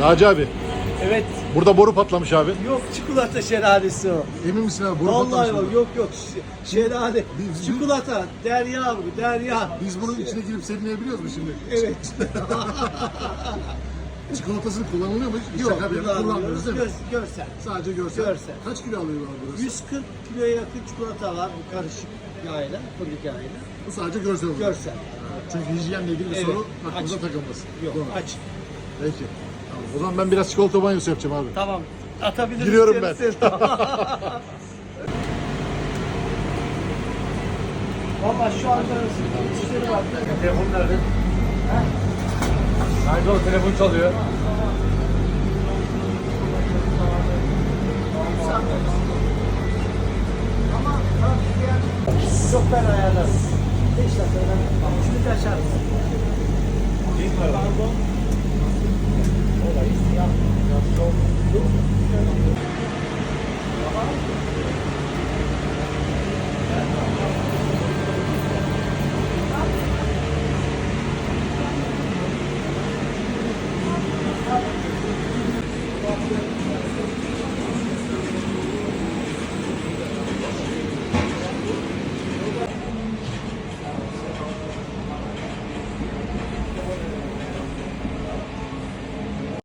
Naci abi Evet. burada boru patlamış abi. Yok çikolata şelalesi o. Emin misin abi boru Vallahi patlamış yok mı? yok yok. Ş- Şelale. Biz- Çikolata. Derya bu derya. Biz bunun içine girip serinleyebiliyoruz mu şimdi? Evet. Çikolatasını kullanılıyor mu? Hiç Yok şaka bir kullanmıyoruz değil mi? Gör, görsel. Sadece görsel. Görsel. Kaç kilo alıyor abi burası? 140 kiloya yakın çikolata var bu karışık yağıyla, fındık yağıyla. Bu sadece görsel olarak. Görsel. Çünkü hijyenle ilgili bir Evet, soru aklımıza aç. takılmasın. Yok Doğru. aç. Peki. O zaman ben biraz çikolata banyosu yapacağım abi. Tamam. Atabiliriz. Giriyorum ben. Baba şu anda müşteri var. Telefon nerede? Nerede o telefon çalıyor? Çok ben ayarlarım. 5 dakikada. Şimdi açarız. Değil mi? Pardon.